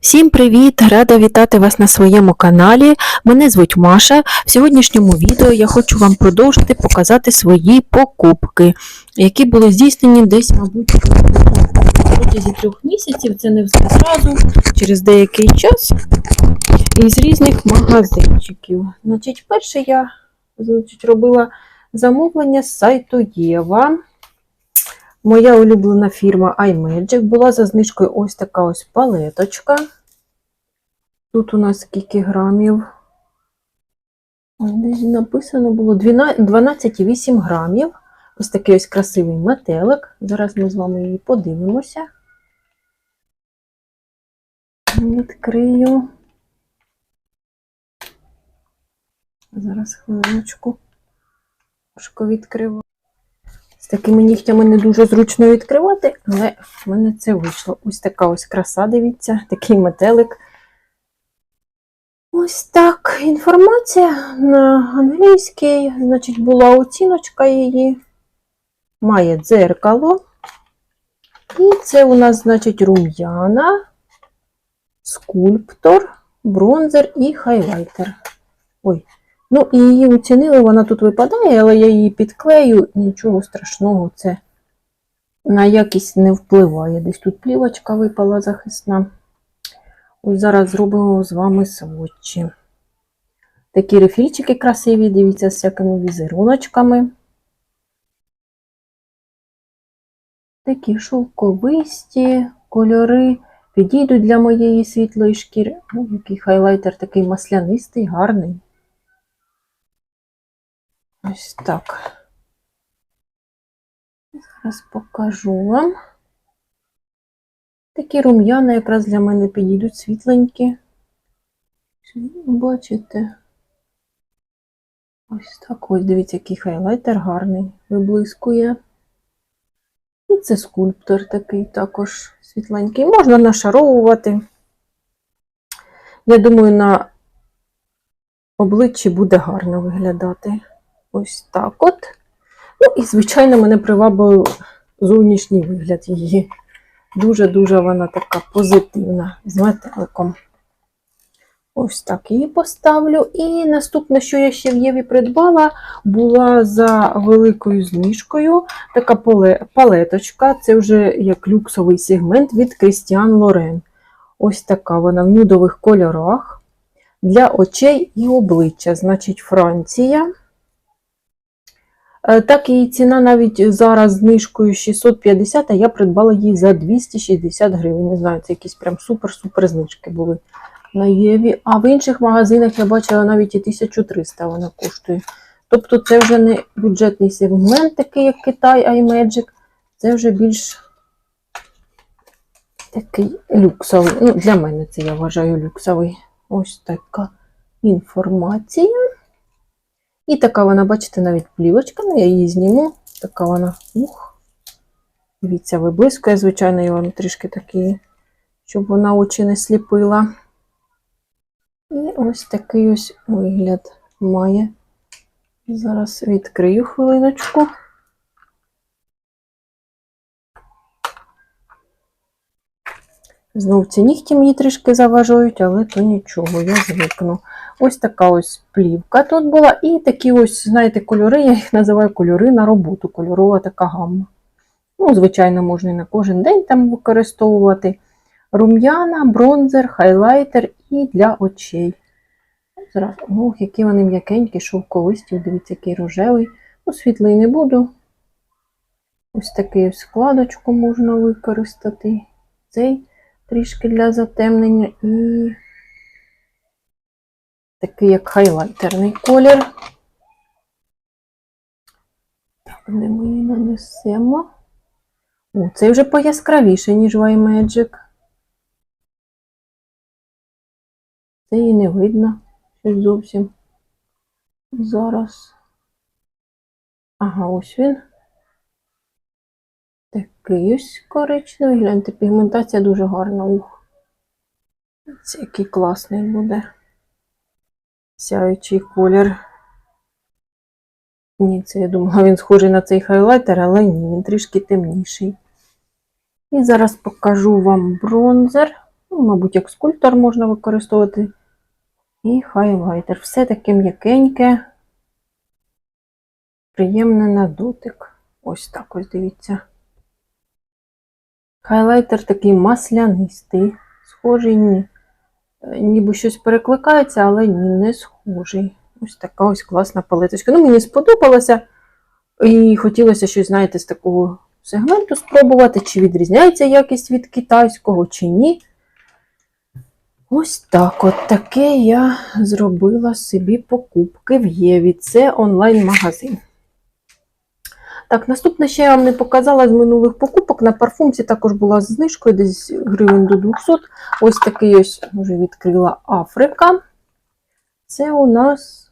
Всім привіт! Рада вітати вас на своєму каналі. Мене звуть Маша. В сьогоднішньому відео я хочу вам продовжити показати свої покупки, які були здійснені десь, мабуть, протязі трьох місяців. Це не все зразу, через деякий час із різних магазинчиків. Значить, перше я значить, робила замовлення з сайту Єва. Моя улюблена фірма iMagic була за знижкою ось така ось палеточка. Тут у нас скільки грамів? Десь написано було 12,8 грамів. Ось такий ось красивий метелик. Зараз ми з вами її подивимося. Відкрию. Зараз хвилиночку. Важко відкриваю. Такими нігтями не дуже зручно відкривати, але в мене це вийшло. Ось така ось краса, дивіться, такий метелик. Ось так. Інформація на англійській, значить, була оціночка її. Має дзеркало. І це у нас, значить, рум'яна, скульптор, бронзер і хайлайтер. Ой, Ну, і її оцінили, вона тут випадає, але я її підклею, нічого страшного, це на якість не впливає. Десь тут плівочка випала захисна. Ось зараз зробимо з вами сводчі. Такі рефільчики красиві, дивіться, з всякими візеруночками. Такі шовковисті кольори підійдуть для моєї світлої шкіри. О, який хайлайтер такий маслянистий, гарний. Ось так. Зараз покажу вам. Такі рум'яна якраз для мене підійдуть світленькі. Бачите? Ось так ось, дивіться, який хайлайтер гарний, виблискує. І це скульптор такий також світленький. Можна нашаровувати. Я думаю, на обличчі буде гарно виглядати. Ось так от. Ну, і, звичайно, мене привабив зовнішній вигляд її. Дуже-дуже вона така позитивна з метеликом. Ось так її поставлю. І наступне, що я ще в Єві придбала, була за великою знижкою така палеточка. Це вже як люксовий сегмент від Christian Loren. Ось така вона в нюдових кольорах для очей і обличчя. Значить, Франція. Е, Так, її ціна навіть зараз знижкою 650, а я придбала її за 260 гривень. Не знаю, це якісь прям супер-супер знижки були на Єві. А в інших магазинах я бачила навіть і 1300 вона коштує. Тобто це вже не бюджетний сегмент, такий, як Китай, iMagic. Це вже більш такий люксовий. Ну, Для мене це я вважаю люксовий. Ось така інформація. І така вона, бачите, навіть плівочка, ну я її зніму. Така вона, ух, дивіться, виблискує, звичайно, я вам трішки такий, щоб вона очі не сліпила. І ось такий ось вигляд має. Зараз відкрию хвилиночку. Знов ці нігті мені трішки заважають, але то нічого, я звикну. Ось така ось плівка тут була. І такі ось, знаєте, кольори, я їх називаю кольори на роботу, кольорова така гамма. Ну, звичайно, можна і на кожен день там використовувати. Рум'яна, бронзер, хайлайтер і для очей. Зараз, ох, які вони м'якенькі, шовковисті, дивіться, який рожевий. Ну, світлий не буду. Ось такий складочку можна використати. Цей трішки для затемнення і такий як хайлайтерний колір. Так, де ми її нанесемо? О, цей вже пояскравіше, ніж в iMagic. Це її не видно щось зовсім. Зараз. Ага, ось він. Такий ось коричневий. Гляньте, пігментація дуже гарна. Ух. Це який класний буде. Сяючий колір. Ні, це я думала, він схожий на цей хайлайтер, але ні, він трішки темніший. І зараз покажу вам бронзер. Ну, мабуть, як скульптор можна використовувати. І хайлайтер. Все таке м'якеньке, приємне на дотик. Ось так ось дивіться. Хайлайтер такий маслянистий, схожий ні. Е, Ніби щось перекликається, але ні, не схожий. Ось така ось класна палеточка. Ну, мені сподобалося. І хотілося щось, знаєте, з такого сегменту спробувати, чи відрізняється якість від китайського, чи ні. Ось так от таке я зробила собі покупки в Єві. Це онлайн-магазин. Так, наступне ще я вам не показала з минулих покупок. На парфумці також була з знижкою, десь гривень до 200. Ось такий ось вже відкрила Африка. Це у нас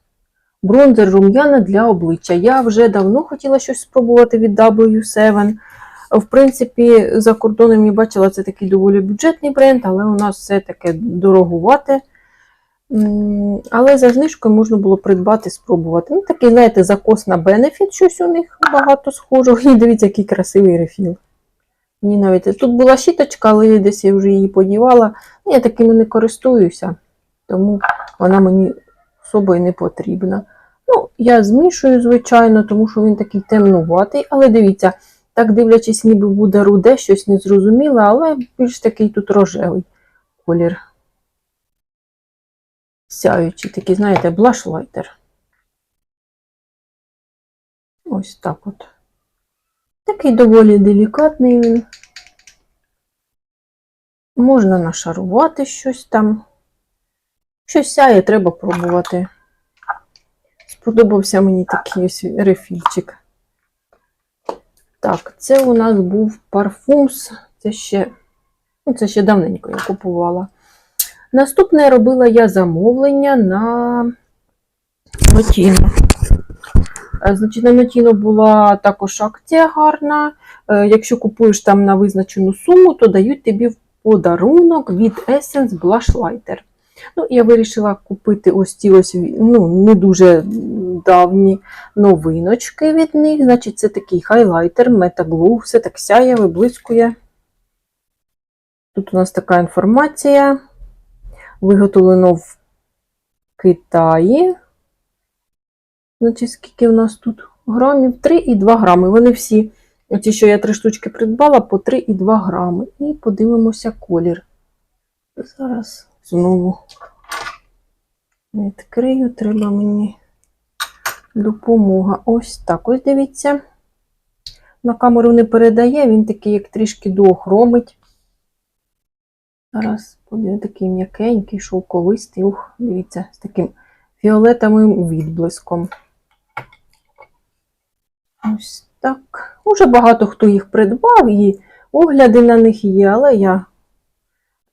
бронзер рум'яна для обличчя. Я вже давно хотіла щось спробувати від W7. В принципі, за кордоном я бачила, це такий доволі бюджетний бренд, але у нас все таке дорогувате. Але за знижкою можна було придбати, спробувати. Ну, такий, знаєте, закос на бенефіт, щось у них багато схожого. І дивіться, який красивий рефіл. Мені навіть тут була щіточка, але десь я вже її подівала. Ну, Я такими не користуюся, тому вона мені особою не потрібна. Ну, я змішую, звичайно, тому що він такий темнуватий, але дивіться, так дивлячись, ніби буде руде, щось незрозуміле, але більш такий тут рожевий колір. Сяючий, такий, знаєте, блашлайтер. Ось так от. Такий доволі делікатний він. Можна нашарувати щось там. Щось сяє, треба пробувати. Сподобався мені такий ось рефільчик. Так, це у нас був парфумс. Це ще, ну, це ще давненько я купувала. Наступне робила я замовлення на Нотіно. Е, Значить, на Нотіно була також акція гарна. Е, Якщо купуєш там на визначену суму, то дають тобі в подарунок від Essence Blush Lighter. Ну, я вирішила купити ось ці ось ну, не дуже давні новиночки від них. Значить, це такий хайлайтер, Meta все так сяє, виблискує. Тут у нас така інформація. Виготовлено в Китаї. Значить, скільки в нас тут грамів? 3,2 грами. Вони всі, ті, що я три штучки придбала, по 3,2 грами. І подивимося колір. Зараз знову відкрию, треба мені допомога. Ось так ось дивіться. На камеру не передає, він такий, як трішки доохромить. Зараз буде такий м'якенький, шовковистий. Ух, дивіться, з таким фіолетовим відблиском. Ось так. Уже багато хто їх придбав, і огляди на них є, але я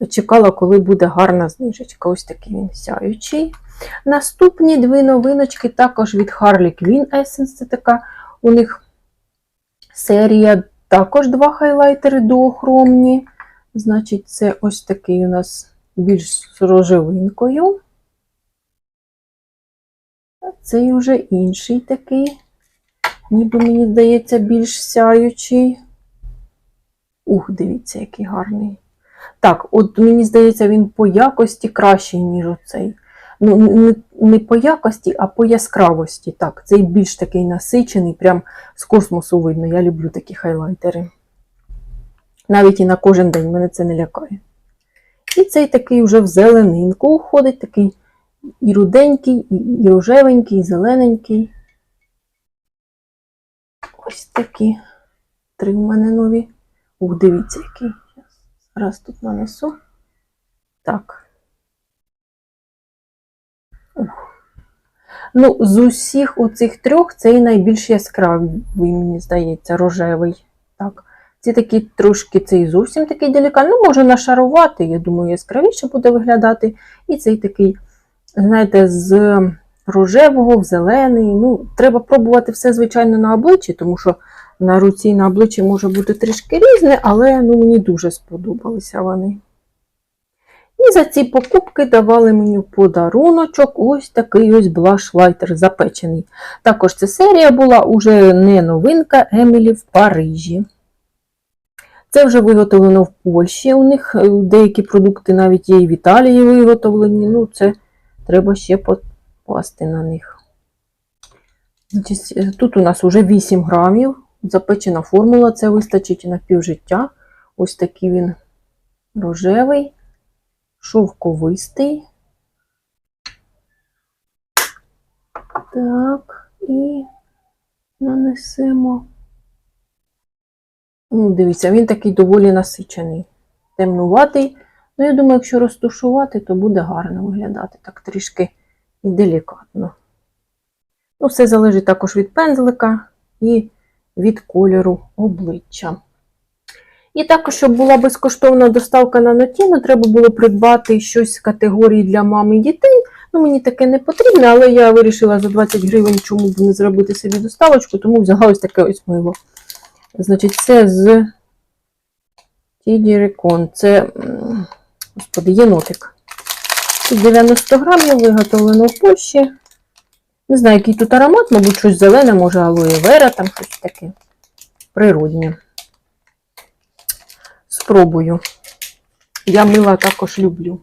чекала, коли буде гарна знижечка. Ось такий він сяючий. Наступні дві новиночки також від Harley Quinn Essence. Це така у них серія. Також два хайлайтери доохромні. Значить, це ось такий у нас більш з рожевинкою. Цей вже інший такий, ніби мені здається, більш сяючий. Ух, дивіться, який гарний. Так, от мені здається, він по якості кращий, ніж оцей. Ну, не, не по якості, а по яскравості. Так, цей більш такий насичений, прям з космосу видно. Я люблю такі хайлайтери. Навіть і на кожен день мене це не лякає. І цей такий вже в зеленинку уходить, такий і руденький, і, рожевенький, і зелененький. Ось такі. Три в мене нові. Ух, дивіться, який. Зараз тут нанесу. Так. Ух. Ну, з усіх оцих трьох цей найбільш яскравий, мені здається, рожевий. Так. Ці такі трошки, цей зовсім такий делікатний. Ну, може нашарувати, я думаю, яскравіше буде виглядати. І цей такий, знаєте, з рожевого в зелений. Ну, треба пробувати все, звичайно, на обличчі, тому що на руці і на обличчі може бути трішки різне, але ну, мені дуже сподобалися вони. І за ці покупки давали мені подаруночок ось такий ось блаш-лайтер запечений. Також ця серія була уже не новинка Емілі в Парижі. Це вже виготовлено в Польщі. У них е, деякі продукти навіть є і в Італії виготовлені. Ну, це треба ще попасти на них. Е, тут у нас вже 8 грамів. Запечена формула, це вистачить на півжиття. Ось такий він рожевий, шовковистий. Так, і нанесемо. Ну, дивіться, він такий доволі насичений, темнуватий. Ну, я думаю, якщо розтушувати, то буде гарно виглядати. Так трішки і делікатно. Ну, все залежить також від пензлика і від кольору обличчя. І також, щоб була безкоштовна доставка на Нотіно, треба було придбати щось з категорії для мами і дітей. Ну, мені таке не потрібно, але я вирішила за 20 гривень чому б не зробити собі доставочку, тому взяла ось таке ось мило. Значить, це з Тідірікон. Це, господи, єнотик. Тут 90 грамів, виготовлено в Польщі. Не знаю, який тут аромат, мабуть, щось зелене, може алоє вера, там щось таке природнє. Спробую. Я мила також люблю.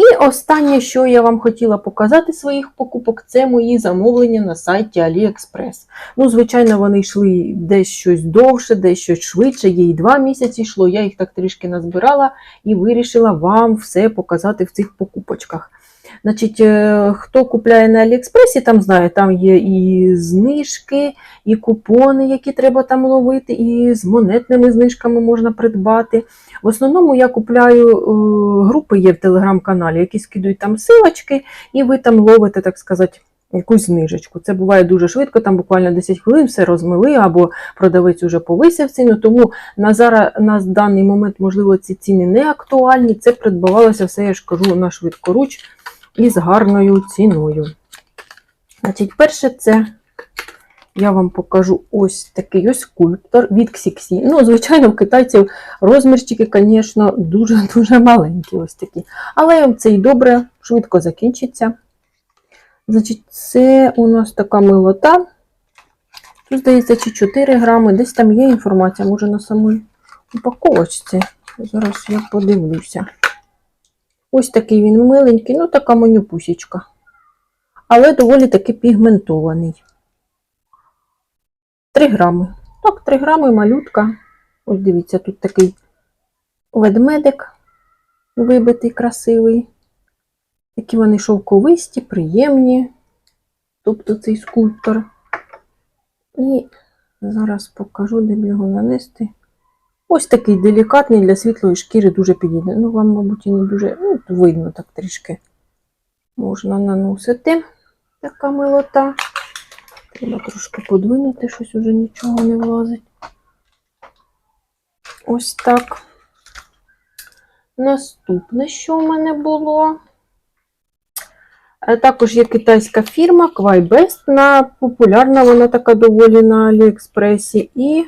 І останнє, що я вам хотіла показати своїх покупок, це мої замовлення на сайті AliExpress. Ну, звичайно, вони йшли десь щось довше, десь щось швидше, їй два місяці йшло. Я їх так трішки назбирала і вирішила вам все показати в цих покупочках. Значить, е, хто купляє на Аліекспресі, там знає, там є і знижки, і купони, які треба там ловити, і з монетними знижками можна придбати. В основному я купляю е, групи є в телеграм-каналі, які скидують там силочки, і ви там ловите, так сказати, якусь знижечку. Це буває дуже швидко, там буквально 10 хвилин все розмили, або продавець уже повисив ціну. Тому на зараз на даний момент, можливо, ці ціни не актуальні. Це придбавалося все, я ж кажу, на швидкоруч і з гарною ціною. Значить, перше, це я вам покажу ось такий ось скульптор від Xixi. Ну, звичайно, в китайців розмірчики, звісно, дуже-дуже маленькі ось такі. Але це і добре, швидко закінчиться. Значить, це у нас така милота. Тут, здається, чи 4 грами. Десь там є інформація, може на самій упаковочці. Зараз я подивлюся. Ось такий він миленький, ну така манюпусічка. Але доволі таки пігментований. 3 грами. Так, 3 грами малютка. Ось дивіться, тут такий ведмедик вибитий, красивий. Такі вони шовковисті, приємні. Тобто цей скульптор. І зараз покажу, де б його нанести. Ось такий делікатний для світлої шкіри дуже підійде. Ну, вам, мабуть, і не дуже ну, видно так трішки. Можна наносити така милота. Треба трошки подвинути, щось уже нічого не влазить. Ось так. Наступне, що в мене було. Е, Також є китайська фірма Quaibest. На, популярна вона така доволі на Аліекспресі. І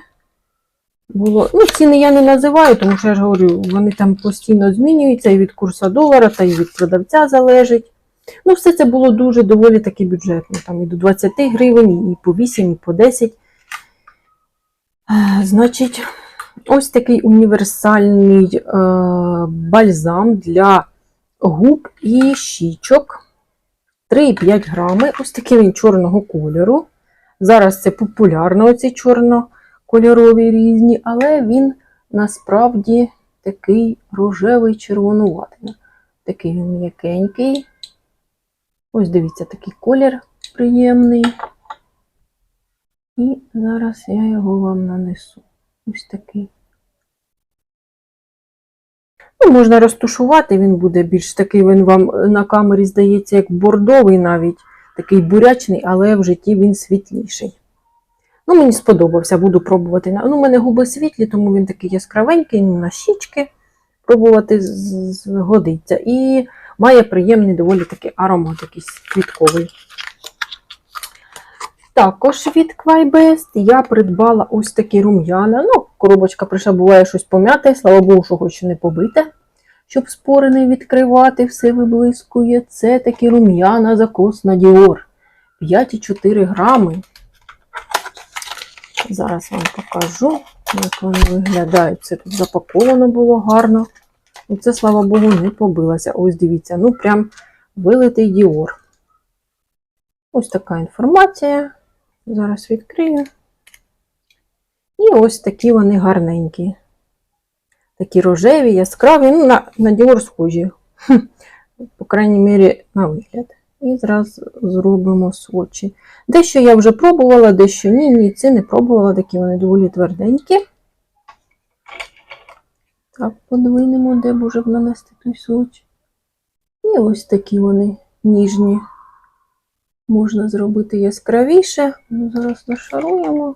було. Ну, ціни я не називаю, тому що я ж говорю, вони там постійно змінюються і від курсу долара, та і від продавця залежить. Ну, все це було дуже доволі таки бюджетно. Там і до 20 гривень, і по 8, і по 10. Е, Значить, ось такий універсальний е, бальзам для губ і щічок. 3,5 грами. Ось такий він чорного кольору. Зараз це популярно, оці чорнокольорові різні, але він насправді такий рожевий червонуватий. Такий він м'якенький. Ось дивіться, такий колір приємний. І зараз я його вам нанесу. Ось такий. Ну, можна розтушувати, він буде більш такий, він вам на камері здається, як бордовий навіть, такий бурячний, але в житті він світліший. Ну, мені сподобався, буду пробувати. Ну, у мене губи світлі, тому він такий яскравенький, ну, на щічки пробувати годиться. І має приємний доволі такий аромат, якийсь квітковий. Також від Quaibest я придбала ось такі рум'яна. Ну, коробочка прийшла, буває щось пом'яте, слава Богу, що хоч не побите, щоб спори не відкривати, все виблискує. Це такі рум'яна закос на Dior. 5,4 грами. Зараз вам покажу. Як вони виглядають. Це тут запаковано було гарно. І це, слава Богу, не побилося. Ось дивіться, ну прям вилитий діор. Ось така інформація. Зараз відкрию. І ось такі вони гарненькі. Такі рожеві, яскраві, ну, на, на діор схожі. Хм. По крайній мірі, на вигляд. І зразу зробимо свочі. Дещо я вже пробувала, дещо ні, ні, це не пробувала, такі вони доволі тверденькі. Так, подвинемо, де б нанести той соч. І ось такі вони ніжні. Можна зробити яскравіше. Ну, зараз нашаруємо.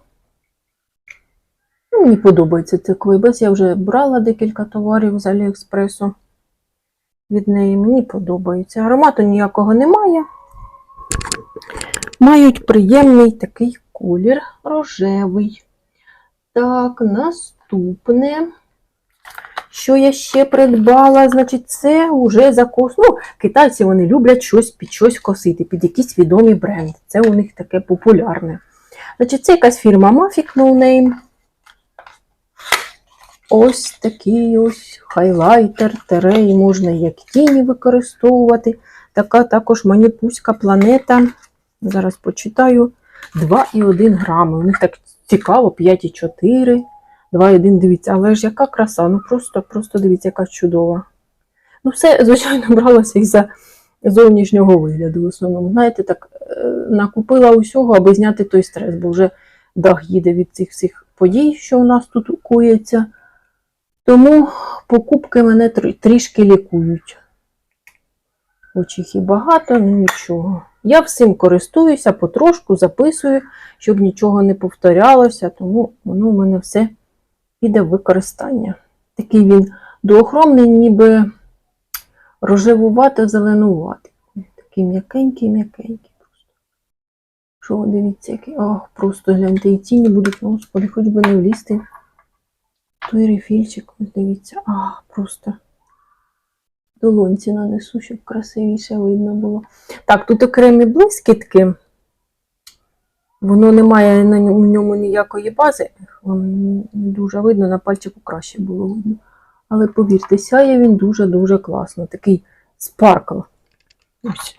Ну, мені подобається цей квейбес. Я вже брала декілька товарів з Аліекспресу. Від неї мені подобається. Аромату ніякого немає. Мають приємний такий колір рожевий. Так, наступне. Що я ще придбала? Значить, це вже закос. Ну, китайці вони люблять щось під щось косити, під якийсь відомий бренд. Це у них таке популярне. Значить, це якась фірма Mafic No Name. Ось такий ось хайлайтер, терей, можна як тіні використовувати. Така також маніпуська планета. Зараз почитаю. 2,1 грами. У них так цікаво, 5,4. 2,1, дивіться, але ж яка краса, ну просто, просто дивіться, яка чудова. Ну, все, звичайно, бралося із-за зовнішнього вигляду. В основному, знаєте, так е, накупила усього, аби зняти той стрес, бо вже дах їде від цих всіх подій, що у нас тут кується. Тому покупки мене трішки лікують. Хоч їх і багато, ну нічого. Я всім користуюся, потрошку записую, щоб нічого не повторялося, тому воно в мене все піде в використання. Такий він дуохромний, ніби рожевувато зеленуватий. Такий м'якенький, м'якенький. Просто. Що, дивіться, який. Ах, просто гляньте, і тіні будуть, господи, хоч би не влізти. Той рефільчик, ось дивіться, ах, просто долонці нанесу, щоб красивіше видно було. Так, тут окремі блискітки. Воно не має на ньому, ніякої бази. Не дуже видно, на пальчику краще було видно. Але повірте, сяє він дуже-дуже класно. Такий спаркл. Ось.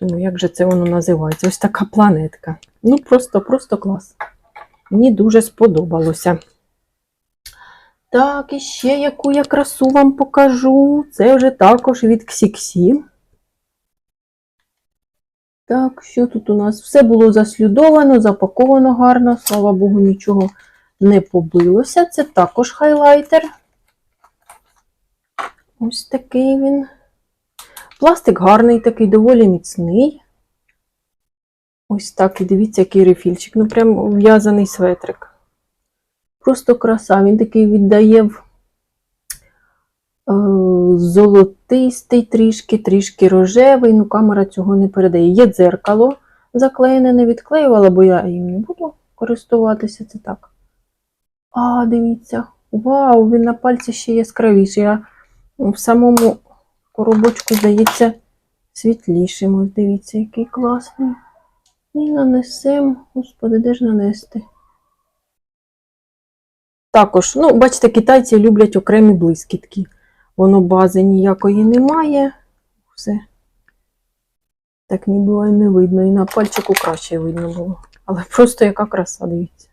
Думаю, як же це воно називається? Ось така планетка. Ну, просто, просто клас. Мені дуже сподобалося. Так, і ще яку я красу вам покажу. Це вже також від Ксіксі. Так, що тут у нас? Все було заслідовано, запаковано гарно, слава Богу, нічого не побилося. Це також хайлайтер. Ось такий він. Пластик гарний, такий доволі міцний. Ось так, і дивіться, який рефільчик. Ну, прям в'язаний светрик. Просто краса. Він такий віддає в е, золотистий трішки, трішки рожевий. Ну, камера цього не передає. Є дзеркало заклеєне, не відклеювала, бо я їм не буду користуватися. Це так. А, дивіться. Вау, він на пальці ще яскравіший. А в самому коробочку, здається, світлішим. Ось дивіться, який класний. І нанесемо. Господи, де ж нанести? Також, ну, бачите, китайці люблять окремі блискітки. Воно бази ніякої немає. Все. Так ніби і не видно. І на пальчику краще видно було. Але просто яка краса, дивіться.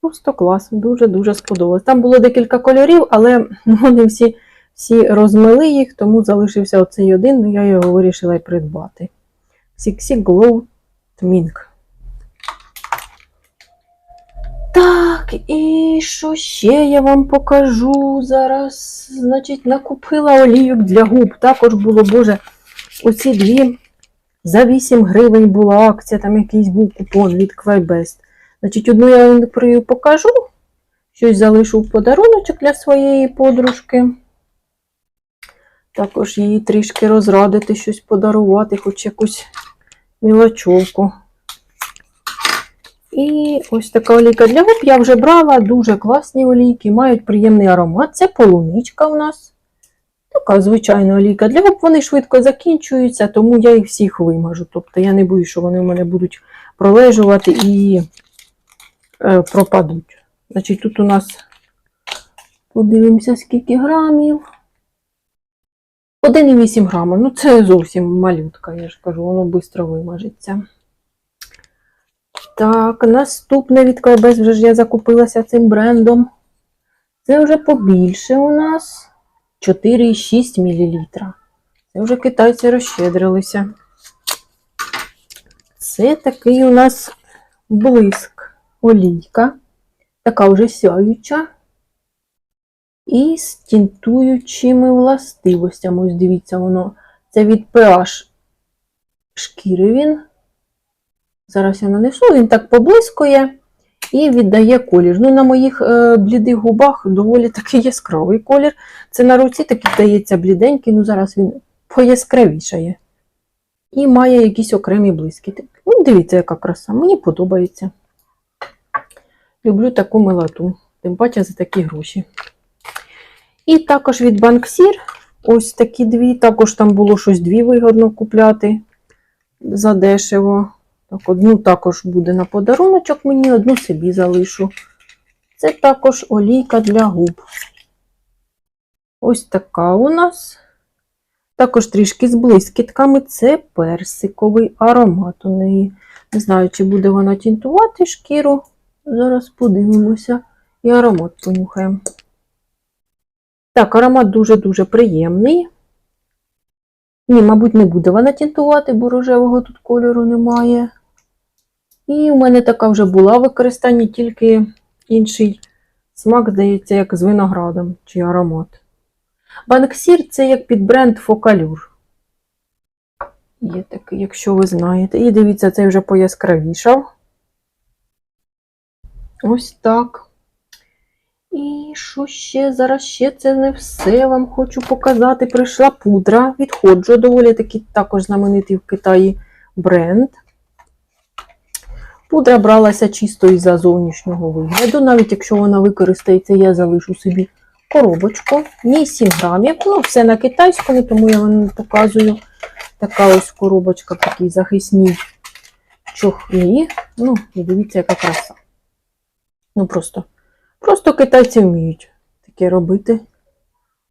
Просто класно, дуже-дуже сподобалось. Там було декілька кольорів, але вони всі, всі розмили їх, тому залишився оцей один, ну я його вирішила й придбати. Sixi Glow Mink. Так, і що ще я вам покажу зараз? Значить, накупила олійок для губ. Також було, боже, оці дві за 8 гривень була акція, там якийсь був купон від Quaybest. Значить, одну я вам покажу. Щось залишу в подаруночок для своєї подружки. Також їй трішки розрадити, щось подарувати, хоч якусь мілочовку. І ось така олійка для губ я вже брала, дуже класні олійки, мають приємний аромат. Це полуничка у нас. Така звичайна олійка для губ, вони швидко закінчуються, тому я їх всіх вимажу. Тобто я не боюсь, що вони в мене будуть пролежувати і е, пропадуть. Значить, тут у нас подивимося, скільки грамів. 1,8 грама. Ну, це зовсім малютка, я ж кажу, воно швидко вимажеться. Так, наступне від Клебес вже ж я закупилася цим брендом. Це вже побільше у нас 4,6 мл. Це вже китайці розщедрилися. Це такий у нас блиск олійка, така вже сяюча. І з тінтуючими властивостями. Ось дивіться, воно. Це від pH шкіри він. Зараз я нанесу, він так поблискує і віддає колір. Ну, на моїх е, блідих губах доволі такий яскравий колір. Це на руці такий здається бліденький, ну зараз він пояскравішає. І має якісь окремі блиски. Ну, дивіться, яка краса. Мені подобається. Люблю таку милоту, тим паче за такі гроші. І також від Банксір ось такі дві. Також там було щось дві вигодно купляти за дешево. Так, одну також буде на подаруночок мені, одну собі залишу. Це також олійка для губ. Ось така у нас. Також трішки з блискітками. Це персиковий аромат у неї. Не знаю, чи буде вона тінтувати шкіру. Зараз подивимося і аромат понюхаємо. Так, аромат дуже-дуже приємний. Ні, мабуть, не буде вона тінтувати, бо рожевого тут кольору немає. І у мене така вже була в використанні, тільки інший смак, здається, як з виноградом чи аромат. Банксір це як під бренд Фокалюр. Є такий, якщо ви знаєте. І дивіться, цей вже пояскравішав. Ось так. І що ще? Зараз ще це не все вам хочу показати. Прийшла пудра від Ходжо, доволі такий також знаменитий в Китаї бренд. Пудра бралася чисто із-за зовнішнього вигляду. Навіть якщо вона використається, я залишу собі коробочку. В ній 7 грамів. Ну, все на китайському, тому я вам показую. Така ось коробочка в такій захисній чохлі. Ну, і дивіться, яка краса. Ну, просто. Просто китайці вміють таке робити.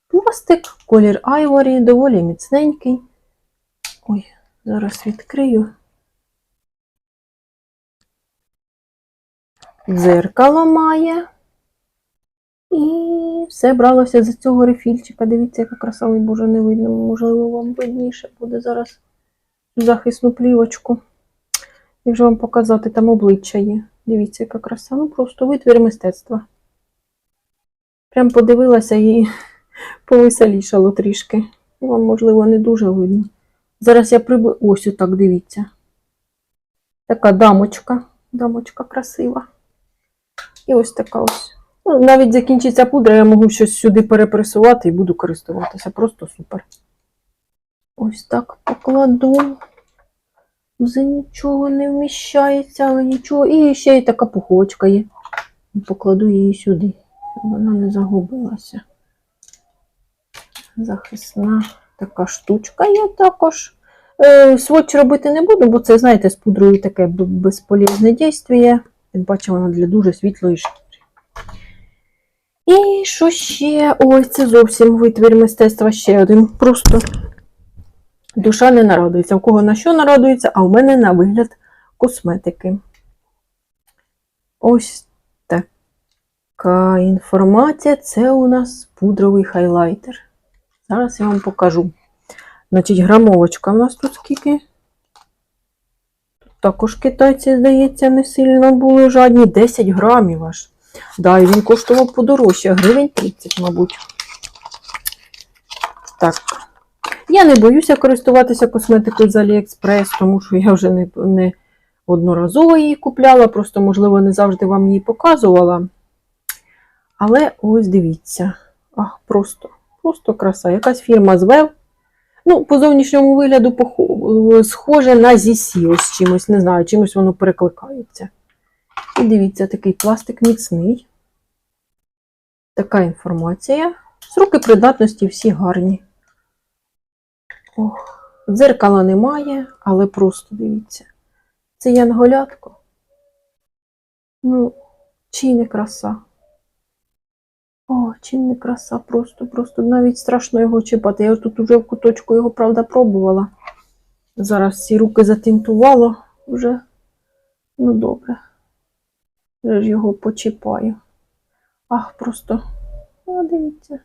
Пластик, колір айворі, доволі міцненький. Ой, зараз відкрию. Дзеркало має. І все бралося з цього рефільчика. Дивіться, яка краса, ой, боже, не видно. Можливо, вам видніше буде зараз захисну плівочку. Як же вам показати, там обличчя є. Дивіться, яка краса. Ну, просто витвір мистецтва. Прям подивилася і повеселішало трішки. Вам, можливо, не дуже видно. Зараз я прибли... Ось отак, дивіться. Така дамочка. Дамочка красива. І ось така ось. Ну, навіть закінчиться пудра, я можу щось сюди перепресувати і буду користуватися. Просто супер. Ось так покладу. Вже нічого не вміщається, але нічого. І ще й така пухочка є. Покладу її сюди, вона не загубилася. Захисна така штучка є також. Е, Сводч робити не буду, бо це, знаєте, з пудрою таке б- безполезне дійство. Тим паче вона для дуже світлої шкіри. І що ще? Ой, це зовсім витвір мистецтва ще один. Просто душа не нарадується. У кого на що нарадується, а у мене на вигляд косметики. Ось така інформація. Це у нас пудровий хайлайтер. Зараз я вам покажу. Значить, грамовочка у нас тут скільки? Тут також китайці, здається, не сильно були жадні. 10 грамів аж. Да, і він коштував подорожче, гривень 30, мабуть. Так. Я не боюся користуватися косметикою з AliExpress, тому що я вже не, не одноразово її купляла, просто, можливо, не завжди вам її показувала. Але ось дивіться. Ах, просто, просто краса. Якась фірма з Вев. Ну, по зовнішньому вигляду похо- схоже на ZC ось чимось, не знаю, чимось воно перекликається. І дивіться, такий пластик міцний. Така інформація. Сроки придатності всі гарні. Ох, дзеркала немає, але просто дивіться. Це янголятко. Ну, чи не краса. О, чим не краса, просто, просто навіть страшно його чіпати. Я тут уже в куточку його, правда, пробувала. Зараз всі руки затинтувало вже. Ну, добре. Я ж його почіпаю. Ах, просто, о, дивіться.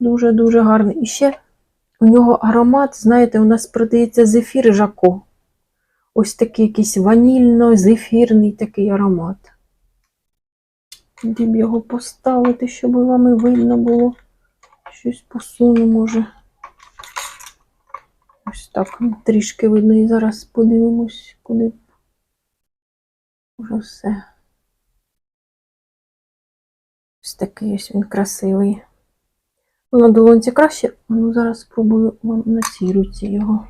Дуже-дуже гарний. І ще у нього аромат, знаєте, у нас продається зефір Жако. Ось такий якийсь ванільно-зефірний такий аромат. Де б його поставити, щоб вам і видно було. Щось посуну, може. Ось так трішки видно. І зараз подивимось, куди. б. Вже все. Ось такий ось він красивий. Ну, на долонці краще, ну зараз спробую вам на цій руці його.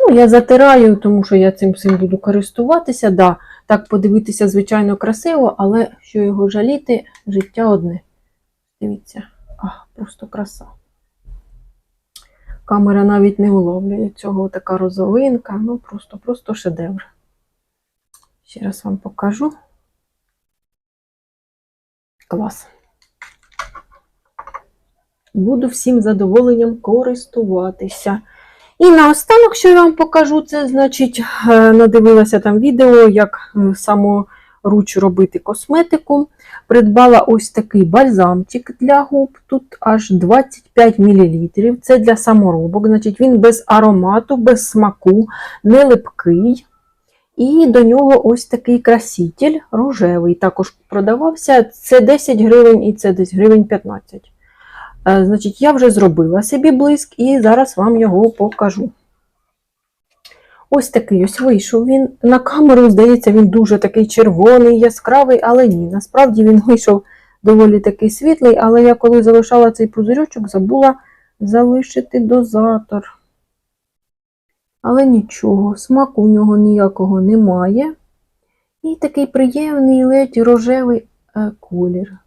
Ну, я затираю, тому що я цим всім буду користуватися. Да, так подивитися, звичайно, красиво, але що його жаліти, життя одне. Дивіться, а, просто краса. Камера навіть не уловлює цього така розовинка, ну просто, просто шедевр. Ще раз вам покажу. Клас. Буду всім задоволенням користуватися. І наостанок, що я вам покажу, це значить, е, надивилася там відео, як е, саморуч робити косметику. Придбала ось такий бальзамчик для губ. Тут аж 25 мл. Це для саморобок. Значить, він без аромату, без смаку, не липкий. І до нього ось такий краситель рожевий. Також продавався. Це 10 гривень і це десь гривень 15. Е, Значить, я вже зробила собі блиск і зараз вам його покажу. Ось такий ось вийшов він. На камеру, здається, він дуже такий червоний, яскравий, але ні. Насправді він вийшов доволі такий світлий, але я коли залишала цей пузирьочок, забула залишити дозатор. Але нічого, смаку у нього ніякого немає. І такий приємний ледь рожевий е, колір.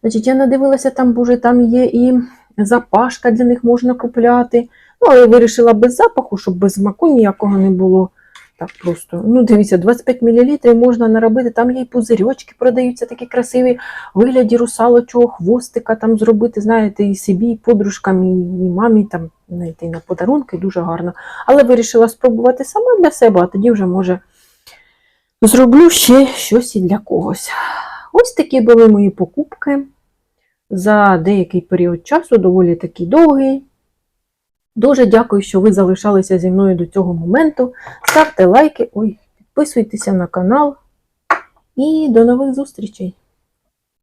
Значить, я надивилася, там, боже, там є і запашка для них можна купляти. Ну, але вирішила без запаху, щоб без смаку ніякого не було. Так просто. Ну, дивіться, 25 мл можна наробити. Там є і пузирьочки продаються такі красиві, вигляді русалочого хвостика там зробити, знаєте, і собі, і подружкам, і мамі там знайти на подарунки, дуже гарно. Але вирішила спробувати сама для себе, а тоді вже, може, зроблю ще щось і для когось. Ось такі були мої покупки за деякий період часу, доволі такий довгий. Дуже дякую, що ви залишалися зі мною до цього моменту. Ставте лайки, ой, підписуйтеся на канал. І до нових зустрічей!